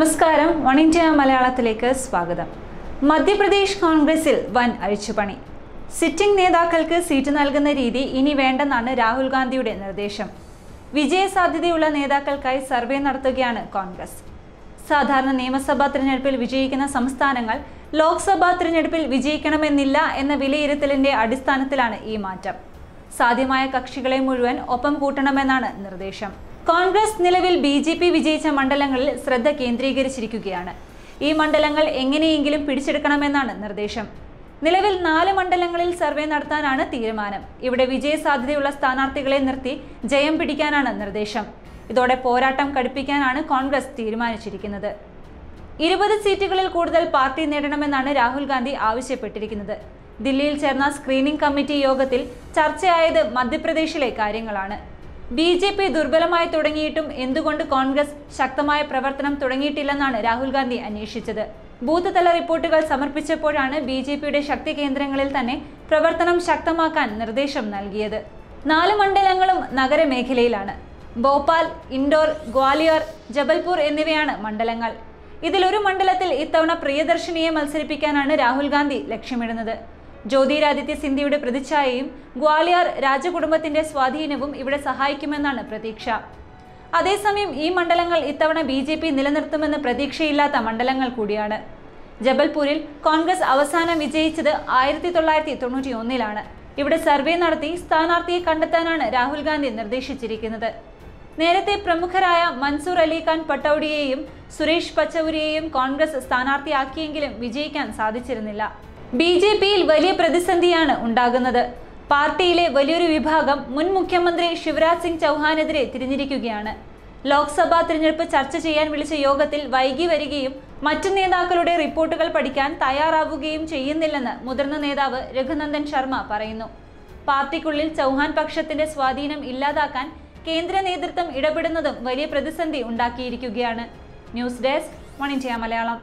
നമസ്കാരം. One India മലയാളത്തിലേക്ക് സ്വാഗതം. മധ്യപ്രദേശ് കോൺഗ്രസിൽ വൻ അഴിച്ചുപണി. സിറ്റിംഗ് നേതാക്കൾക്ക് സീറ്റ് നൽകുന്ന രീതി ഇനി വേണ്ടെന്നാണ് രാഹുൽ ഗാന്ധിയുടെ നിർദ്ദേശം. വിജയസാധ്യതയുള്ള നേതാക്കൾക്കായി സർവേ നടത്തുകയാണ് കോൺഗ്രസ്. സാധാരണ നിയമസഭാ തിരഞ്ഞെടുപ്പിൽ വിജയിക്കുന്ന സംസ്ഥാനങ്ങൾ ലോക്സഭാ തിരഞ്ഞെടുപ്പിൽ വിജയിക്കണമെന്നില്ല എന്ന വിലയിരുത്തലിന്റെ അടിസ്ഥാനത്തിലാണ് ഈ മാറ്റം. സാധ്യമായ കക്ഷികളെ മുഴുവൻ ഒപ്പം കൂട്ടണമെന്നാണ് നിർദ്ദേശം. കോൺഗ്രസ് നിലവിൽ ബി ജെ പി വിജയിച്ച മണ്ഡലങ്ങളിൽ ശ്രദ്ധ കേന്ദ്രീകരിച്ചിരിക്കുകയാണ്. ഈ മണ്ഡലങ്ങൾ എങ്ങനെയെങ്കിലും പിടിച്ചെടുക്കണമെന്നാണ് നിർദ്ദേശം. നിലവിൽ നാല് മണ്ഡലങ്ങളിൽ സർവേ നടത്താനാണ് തീരുമാനം. ഇവിടെ വിജയ സാധ്യതയുള്ള സ്ഥാനാർത്ഥികളെ നിർത്തി ജയം പിടിക്കാനാണ് നിർദ്ദേശം. ഇതോടെ പോരാട്ടം കടുപ്പിക്കാനാണ് കോൺഗ്രസ് തീരുമാനിച്ചിരിക്കുന്നത്. ഇരുപത് സീറ്റുകളിൽ കൂടുതൽ പാർട്ടി നേടണമെന്നാണ് രാഹുൽ ഗാന്ധി ആവശ്യപ്പെട്ടിരിക്കുന്നത്. ദില്ലിയിൽ ചേർന്ന സ്ക്രീനിംഗ് കമ്മിറ്റി യോഗത്തിൽ ചർച്ചയായത് മധ്യപ്രദേശിലെ കാര്യങ്ങളാണ്. ബി ജെ പി ദുർബലമായി തുടങ്ങിയിട്ടും എന്തുകൊണ്ട് കോൺഗ്രസ് ശക്തമായ പ്രവർത്തനം തുടങ്ങിയിട്ടില്ലെന്നാണ് രാഹുൽ ഗാന്ധി അന്വേഷിച്ചത്. ബൂത്ത് തല റിപ്പോർട്ടുകൾ സമർപ്പിച്ചപ്പോഴാണ് ബി ജെ പിയുടെ ശക്തി കേന്ദ്രങ്ങളിൽ തന്നെ പ്രവർത്തനം ശക്തമാക്കാൻ നിർദ്ദേശം നൽകിയത്. നാല് മണ്ഡലങ്ങളും നഗരമേഖലയിലാണ്. ഭോപ്പാൽ ഇൻഡോർ ഗ്വാലിയർ ജബൽപൂർ എന്നിവയാണ് മണ്ഡലങ്ങൾ. ഇതിലൊരു മണ്ഡലത്തിൽ ഇത്തവണ പ്രിയദർശിനിയെ മത്സരിപ്പിക്കാനാണ് രാഹുൽ ഗാന്ധി ലക്ഷ്യമിടുന്നത്. ജ്യോതിരാദിത്യ സിന്ധ്യയുടെ പ്രതിച്ഛായയും ഗ്വാളിയർ രാജകുടുംബത്തിന്റെ സ്വാധീനവും ഇവിടെ സഹായിക്കുമെന്നാണ് പ്രതീക്ഷ. അതേസമയം ഈ മണ്ഡലങ്ങൾ ഇത്തവണ ബി ജെ പി നിലനിർത്തുമെന്ന് പ്രതീക്ഷയില്ലാത്ത മണ്ഡലങ്ങൾ കൂടിയാണ്. ജബൽപൂരിൽ കോൺഗ്രസ് അവസാനം വിജയിച്ചത് ആയിരത്തി തൊള്ളായിരത്തി തൊണ്ണൂറ്റി ഒന്നിലാണ് ഇവിടെ സർവേ നടത്തി സ്ഥാനാർത്ഥിയെ കണ്ടെത്താനാണ് രാഹുൽ ഗാന്ധി നിർദ്ദേശിച്ചിരിക്കുന്നത്. നേരത്തെ പ്രമുഖരായ മൻസൂർ അലിഖാൻ പട്ടൌഡിയെയും സുരേഷ് പച്ചൗരിയെയും കോൺഗ്രസ് സ്ഥാനാർത്ഥിയാക്കിയെങ്കിലും വിജയിക്കാൻ സാധിച്ചിരുന്നില്ല. ബി ജെ പിയിൽ വലിയ പ്രതിസന്ധിയാണ് ഉണ്ടാകുന്നത്. പാർട്ടിയിലെ വലിയൊരു വിഭാഗം മുൻ മുഖ്യമന്ത്രി ശിവരാജ് സിംഗ് ചൗഹാനെതിരെ തിരിഞ്ഞിരിക്കുകയാണ്. ലോക്സഭാ തിരഞ്ഞെടുപ്പ് ചർച്ച ചെയ്യാൻ വിളിച്ച യോഗത്തിൽ വൈകി വരികയും മറ്റു നേതാക്കളുടെ റിപ്പോർട്ടുകൾ പഠിക്കാൻ തയ്യാറാവുകയും ചെയ്യുന്നില്ലെന്ന് മുതിർന്ന നേതാവ് രഘുനന്ദൻ ശർമ്മ പറയുന്നു. പാർട്ടിക്കുള്ളിൽ ചൗഹാൻ പക്ഷത്തിന്റെ സ്വാധീനം ഇല്ലാതാക്കാൻ കേന്ദ്ര നേതൃത്വം ഇടപെടുന്നതും വലിയ പ്രതിസന്ധി ഉണ്ടാക്കിയിരിക്കുകയാണ്. News desk one India Malayalam.